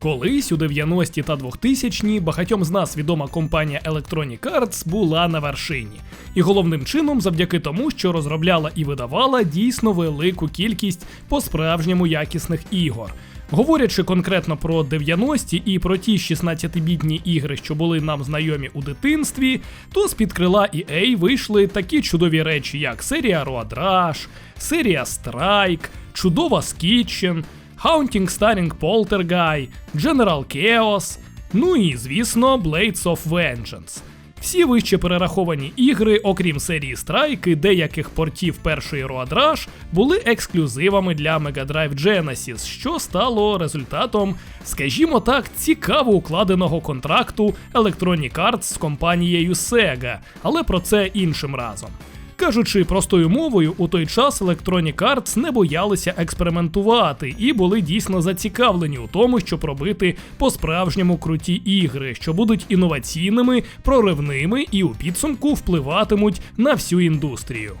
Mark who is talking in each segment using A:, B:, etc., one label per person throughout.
A: Колись у 90-ті та 2000-ні багатьом з нас відома компанія Electronic Arts була на вершині. І головним чином завдяки тому, що розробляла і видавала дійсно велику кількість по-справжньому якісних ігор. Говорячи конкретно про 90-ті і про ті 16-бітні ігри, що були нам знайомі у дитинстві, то з-під крила EA вийшли такі чудові речі, як серія Road Rush, серія Strike, чудова Skitchen, Haunting Starring Poltergeist, General Chaos, ну і, звісно, Blades of Vengeance. Всі вище перераховані ігри, окрім серії Strike і деяких портів першої Road Rush, були ексклюзивами для Mega Drive Genesis, що стало результатом, скажімо так, цікаво укладеного контракту Electronic Arts з компанією Sega, але про це іншим разом. Кажучи простою мовою, у той час Electronic Arts не боялися експериментувати і були дійсно зацікавлені у тому, щоб робити по-справжньому круті ігри, що будуть інноваційними, проривними і у підсумку впливатимуть на всю індустрію.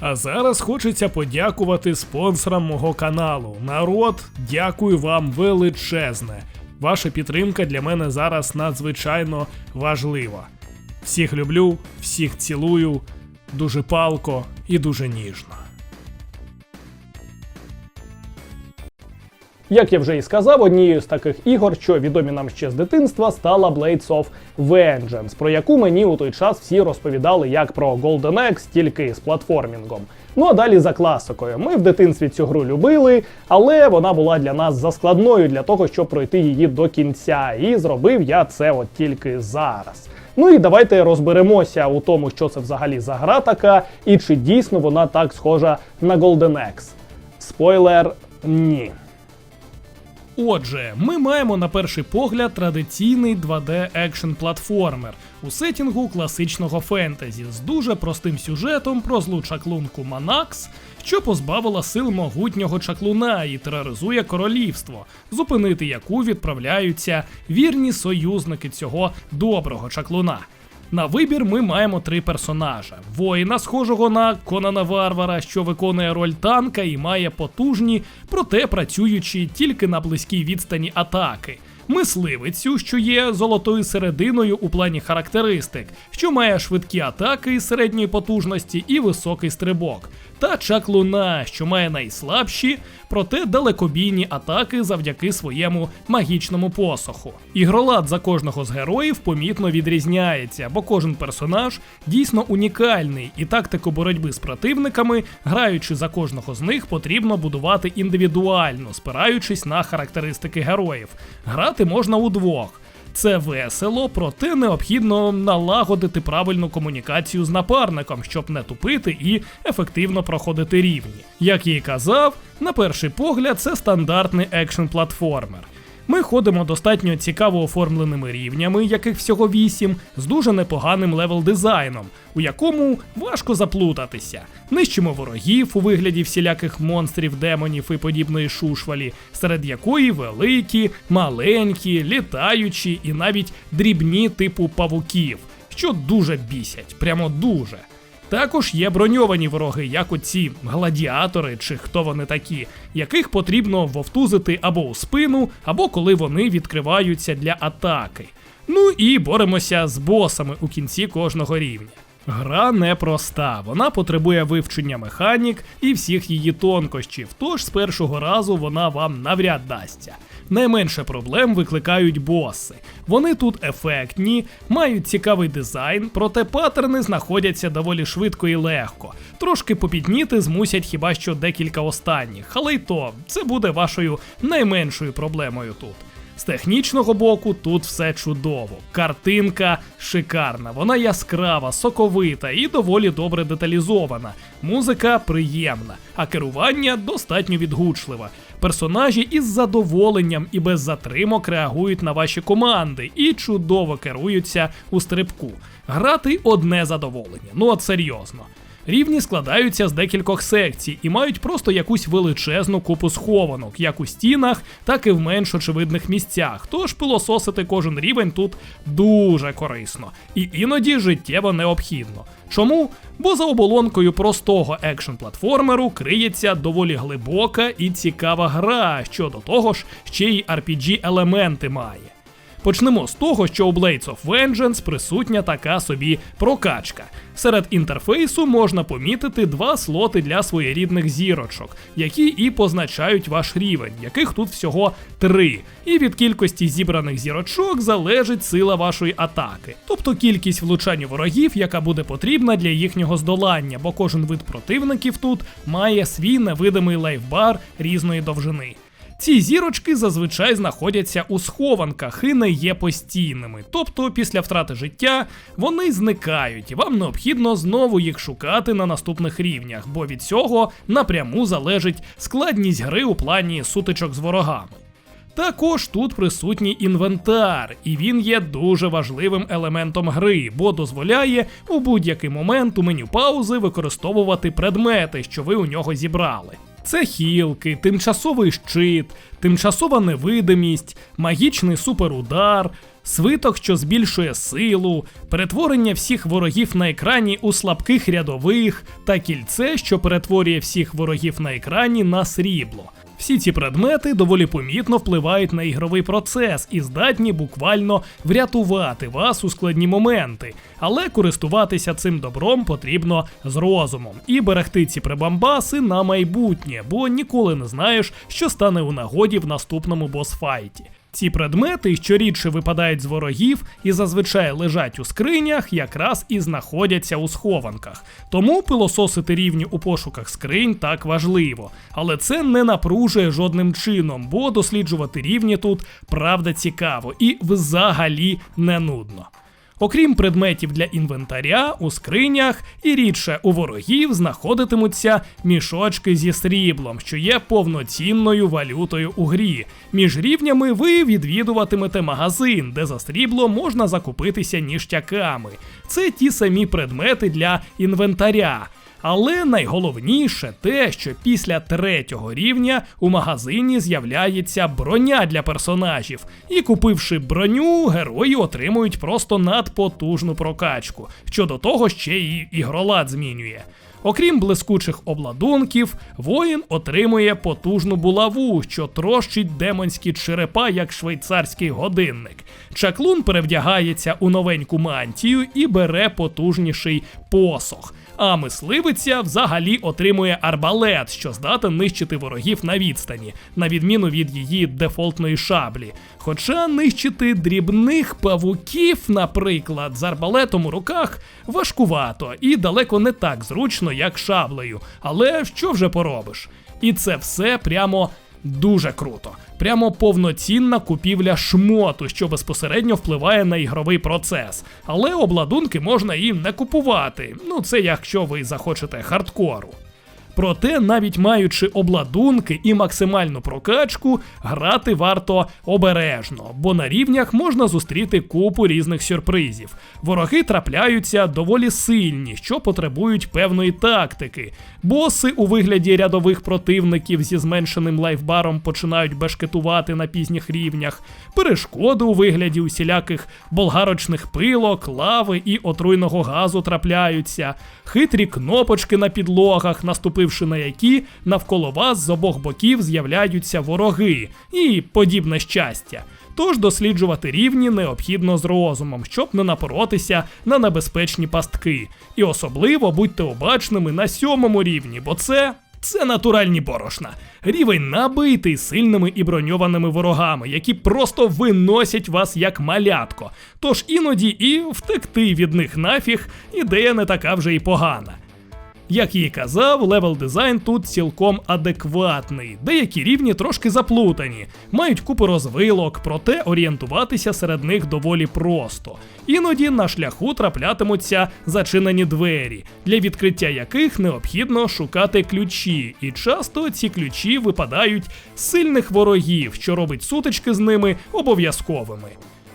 A: А зараз хочеться подякувати спонсорам мого каналу. Народ, дякую вам величезне. Ваша підтримка для мене зараз надзвичайно важлива. Всіх люблю, всіх цілую, дуже палко і дуже ніжно. Як я вже і сказав, однією з таких ігор, що відомі нам ще з дитинства, стала Blades of Vengeance, про яку мені у той час всі розповідали як про Golden Axe, тільки з платформінгом. Ну а далі за класикою. Ми в дитинстві цю гру любили, але вона була для нас заскладною для того, щоб пройти її до кінця. І зробив я це от тільки зараз. Ну і давайте розберемося у тому, що це взагалі за гра така, і чи дійсно вона так схожа на Golden Axe. Спойлер ні. Отже, ми маємо на перший погляд традиційний 2D екшн платформер у сетінгу класичного фентезі з дуже простим сюжетом про злу чаклунку Манакс, що позбавила сил могутнього чаклуна і тероризує королівство, зупинити яку відправляються вірні союзники цього доброго чаклуна. На вибір ми маємо три персонажа: воїна, схожого на Конана Варвара, що виконує роль танка і має потужні, проте працюючи тільки на близькій відстані атаки. Мисливицю, що є золотою серединою у плані характеристик, що має швидкі атаки середньої потужності і високий стрибок, та чаклуна, що має найслабші, проте далекобійні атаки завдяки своєму магічному посоху. Ігролад за кожного з героїв помітно відрізняється, бо кожен персонаж дійсно унікальний, і тактику боротьби з противниками, граючи за кожного з них, потрібно будувати індивідуально, спираючись на характеристики героїв. Грати можна удвох. Це весело, проте необхідно налагодити правильну комунікацію з напарником, щоб не тупити і ефективно проходити рівні. Як я і казав, на перший погляд це стандартний екшн платформер. Ми ходимо достатньо цікаво оформленими рівнями, яких всього вісім, з дуже непоганим левел дизайном, у якому важко заплутатися. Нищимо ворогів у вигляді всіляких монстрів, демонів і подібної шушвалі, серед якої великі, маленькі, літаючі і навіть дрібні типу павуків, що дуже бісять, прямо дуже. Також є броньовані вороги, як оці гладіатори чи хто вони такі, яких потрібно вовтузити або у спину, або коли вони відкриваються для атаки. Ну і боремося з босами у кінці кожного рівня. Гра непроста, вона потребує вивчення механік і всіх її тонкощів, тож з першого разу вона вам навряд дасться. Найменше проблем викликають боси. Вони тут ефектні, мають цікавий дизайн, проте паттерни знаходяться доволі швидко і легко. Трошки попітніти змусять хіба що декілька останніх, але й то це буде вашою найменшою проблемою тут. З технічного боку тут все чудово. Картинка шикарна, вона яскрава, соковита і доволі добре деталізована. Музика приємна, а керування достатньо відгучливе. Персонажі із задоволенням і без затримок реагують на ваші команди і чудово керуються у стрибку. Грати одне задоволення, ну от серйозно. Рівні складаються з декількох секцій і мають просто якусь величезну купу схованок, як у стінах, так і в менш очевидних місцях. Тож пилососити кожен рівень тут дуже корисно і іноді життєво необхідно. Чому? Бо за оболонкою простого екшн платформеру криється доволі глибока і цікава гра, що до того ж ще й RPG елементи має. Почнемо з того, що у Blades of Vengeance присутня така собі прокачка. Серед інтерфейсу можна помітити два слоти для своєрідних зірочок, які і позначають ваш рівень, яких тут всього три. І від кількості зібраних зірочок залежить сила вашої атаки, тобто кількість влучань ворогів, яка буде потрібна для їхнього здолання, бо кожен вид противників тут має свій невидимий лайфбар різної довжини. Ці зірочки зазвичай знаходяться у схованках і не є постійними, тобто після втрати життя вони зникають, і вам необхідно знову їх шукати на наступних рівнях, бо від цього напряму залежить складність гри у плані сутичок з ворогами. Також тут присутній інвентар, і він є дуже важливим елементом гри, бо дозволяє у будь-який момент у меню паузи використовувати предмети, що ви у нього зібрали. Це хілки, тимчасовий щит, тимчасова невидимість, магічний суперудар, свиток, що збільшує силу, перетворення всіх ворогів на екрані у слабких рядових та кільце, що перетворює всіх ворогів на екрані на срібло. Всі ці предмети доволі помітно впливають на ігровий процес і здатні буквально врятувати вас у складні моменти, але користуватися цим добром потрібно з розумом і берегти ці прибамбаси на майбутнє, бо ніколи не знаєш, що стане у нагоді в наступному босфайті. Ці предмети, що рідше випадають з ворогів і зазвичай лежать у скринях, якраз і знаходяться у схованках. Тому пилососити рівні у пошуках скринь так важливо. Але це не напружує жодним чином, бо досліджувати рівні тут правда цікаво і взагалі не нудно. Окрім предметів для інвентаря, у скринях і рідше у ворогів знаходитимуться мішочки зі сріблом, що є повноцінною валютою у грі. Між рівнями ви відвідуватимете магазин, де за срібло можна закупитися ніштяками. Це ті самі предмети для інвентаря. Але найголовніше те, що після третього рівня у магазині з'являється броня для персонажів, і купивши броню, герої отримують просто надпотужну прокачку, що до того ще й ігролад змінює. Окрім блискучих обладунків, воїн отримує потужну булаву, що трощить демонські черепа як швейцарський годинник. Чаклун перевдягається у новеньку мантію і бере потужніший посох. А мисливиця взагалі отримує арбалет, що здатен нищити ворогів на відстані, на відміну від її дефолтної шаблі. Хоча нищити дрібних павуків, наприклад, з арбалетом у руках важкувато і далеко не так зручно, як шаблею. Але що вже поробиш? І це все прямо дуже круто. Прямо повноцінна купівля шмоту, що безпосередньо впливає на ігровий процес. Але обладунки можна і не купувати. Ну це якщо ви захочете хардкору. Проте, навіть маючи обладунки і максимальну прокачку, грати варто обережно, бо на рівнях можна зустріти купу різних сюрпризів. Вороги трапляються доволі сильні, що потребують певної тактики. Боси у вигляді рядових противників зі зменшеним лайфбаром починають бешкетувати на пізніх рівнях, перешкоди у вигляді усіляких болгарочних пилок, лави і отруйного газу трапляються, хитрі кнопочки на підлогах, наступивши на які навколо вас з обох боків з'являються вороги і подібне щастя. Тож досліджувати рівні необхідно з розумом, щоб не напоротися на небезпечні пастки. І особливо будьте обачними на сьомому рівні, бо це. Це натуральні борошна. Рівень набитий сильними і броньованими ворогами, які просто виносять вас як малятко. Тож іноді і втекти від них нафіг ідея не така вже й погана. Як їй казав, левел дизайн тут цілком адекватний. Деякі рівні трошки заплутані, мають купу розвилок, проте орієнтуватися серед них доволі просто. Іноді на шляху траплятимуться зачинені двері, для відкриття яких необхідно шукати ключі, і часто ці ключі випадають з сильних ворогів, що робить сутички з ними обов'язковими.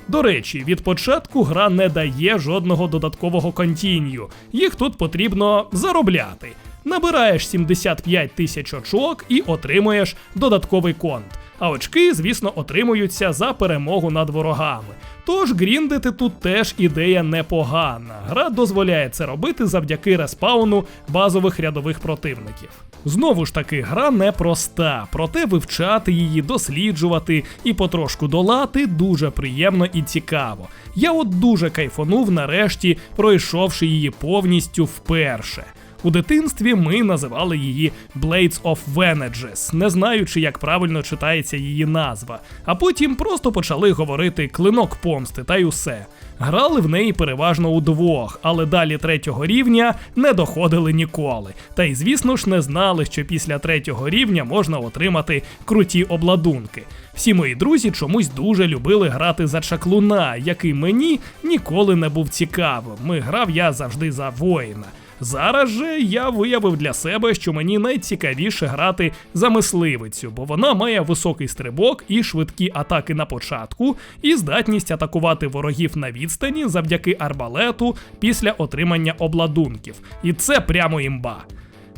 A: До речі, від початку гра не дає жодного додаткового контінью. Їх тут потрібно заробляти. Набираєш 75 тисяч очок і отримуєш додатковий конт. А очки, звісно, отримуються за перемогу над ворогами. Тож гріндити тут теж ідея непогана. Гра дозволяє це робити завдяки респауну базових рядових противників. Знову ж таки, гра непроста, проте вивчати її, досліджувати і потрошку долати дуже приємно і цікаво. Я от дуже кайфанув нарешті, пройшовши її повністю вперше. У дитинстві ми називали її Blades of Venages, не знаючи, як правильно читається її назва, а потім просто почали говорити клинок помсти та й усе. Грали в неї переважно удвох, але далі третього рівня не доходили ніколи. Та й звісно ж не знали, що після третього рівня можна отримати круті обладунки. Всі мої друзі чомусь дуже любили грати за чаклуна, який мені ніколи не був цікавим. Ми грав я завжди за воїна. Зараз же я виявив для себе, що мені найцікавіше грати за мисливицю, бо вона має високий стрибок і швидкі атаки на початку, і здатність атакувати ворогів на відстані завдяки арбалету після отримання обладунків. І це прямо імба.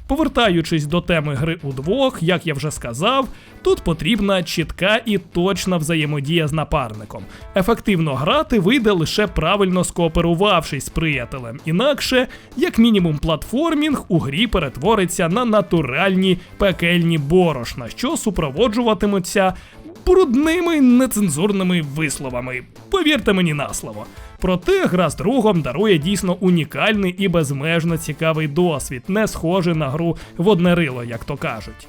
A: Повертаючись до теми гри удвох, як я вже сказав, тут потрібна чітка і точна взаємодія з напарником. Ефективно грати вийде лише правильно скооперувавшись з приятелем, інакше, як мінімум, платформінг у грі перетвориться на натуральні пекельні борошна, що супроводжуватимуться брудними нецензурними висловами. Повірте мені на слово. Проте гра з другом дарує дійсно унікальний і безмежно цікавий досвід, не схожий на гру в одне рило, як то кажуть.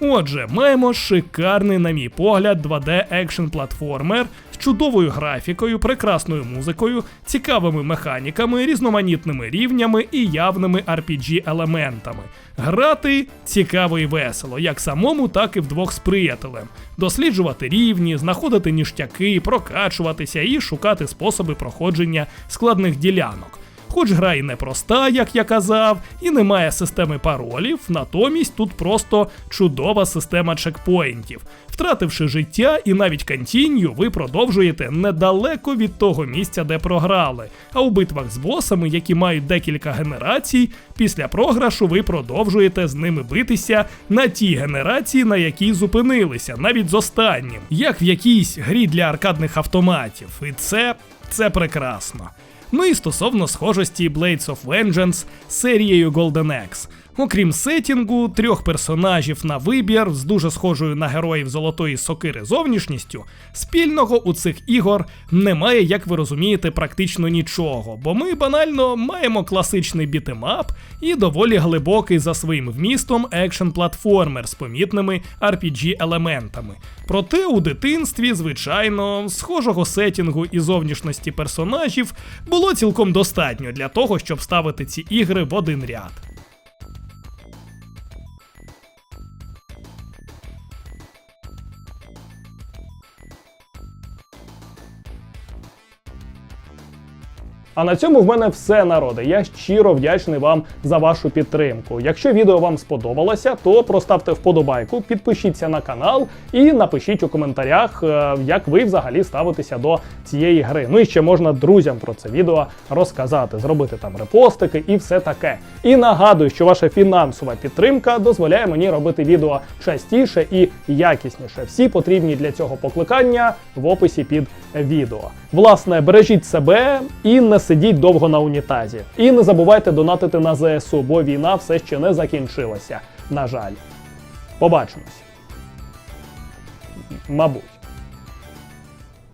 A: Отже, маємо шикарний, на мій погляд, 2D екшн платформер з чудовою графікою, прекрасною музикою, цікавими механіками, різноманітними рівнями і явними RPG-елементами. Грати цікаво і весело, як самому, так і вдвох з приятелем. Досліджувати рівні, знаходити ніштяки, прокачуватися і шукати способи проходження складних ділянок. Хоч гра і непроста, як я казав, і немає системи паролів, натомість тут просто чудова система чекпоінтів. Втративши життя і навіть контінью, ви продовжуєте недалеко від того місця, де програли. А у битвах з босами, які мають декілька генерацій, після програшу ви продовжуєте з ними битися на тій генерації, на якій зупинилися, навіть з останнім, як в якійсь грі для аркадних автоматів. І це, це прекрасно. Ну і стосовно схожості Blades of Vengeance з серією Golden Axe. Окрім сетінгу, трьох персонажів на вибір з дуже схожою на героїв золотої сокири зовнішністю, спільного у цих ігор немає, як ви розумієте, практично нічого, бо ми банально маємо класичний бітемап і доволі глибокий за своїм вмістом екшн платформер з помітними RPG-елементами. Проте у дитинстві, звичайно, схожого сетінгу і зовнішності персонажів було цілком достатньо для того, щоб ставити ці ігри в один ряд. А на цьому в мене все народи. Я щиро вдячний вам за вашу підтримку. Якщо відео вам сподобалося, то проставте вподобайку, підпишіться на канал і напишіть у коментарях, е, як ви взагалі ставитеся до цієї гри. Ну і ще можна друзям про це відео розказати, зробити там репостики і все таке. І нагадую, що ваша фінансова підтримка дозволяє мені робити відео частіше і якісніше. Всі потрібні для цього покликання в описі під відео. Власне, бережіть себе і не сидіть довго на унітазі. І не забувайте донатити на ЗСУ, бо війна все ще не закінчилася. На жаль. Побачимось. Мабуть.